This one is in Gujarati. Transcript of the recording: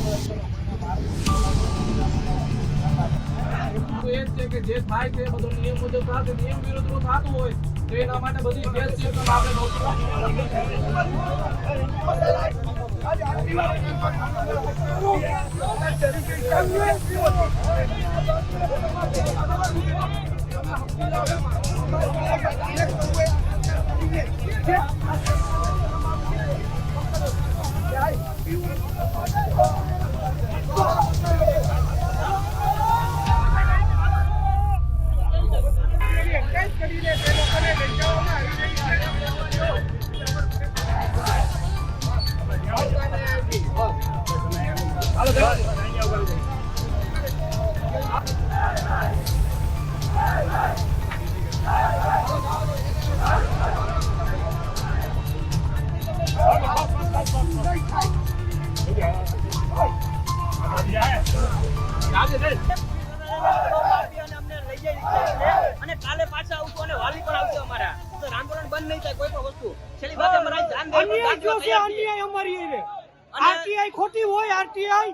તો એ જ છે કે જે થાય છે એ બધું નિયમ મુજબ થશે નિયમ વિરુદ્ધનું થતું હોય તો એના માટે બધી જે સિસ્ટમ આપણે અને કાલે પાછા આવશું અને વાલી પણ આવશે અમારા. તો બંધ નહીં થાય કોઈ પણ વસ્તુ. છેલ્લી વાત અમારે ધ્યાન અન્યાય અમારી આરટીઆઈ ખોટી હોય આરટીઆઈ.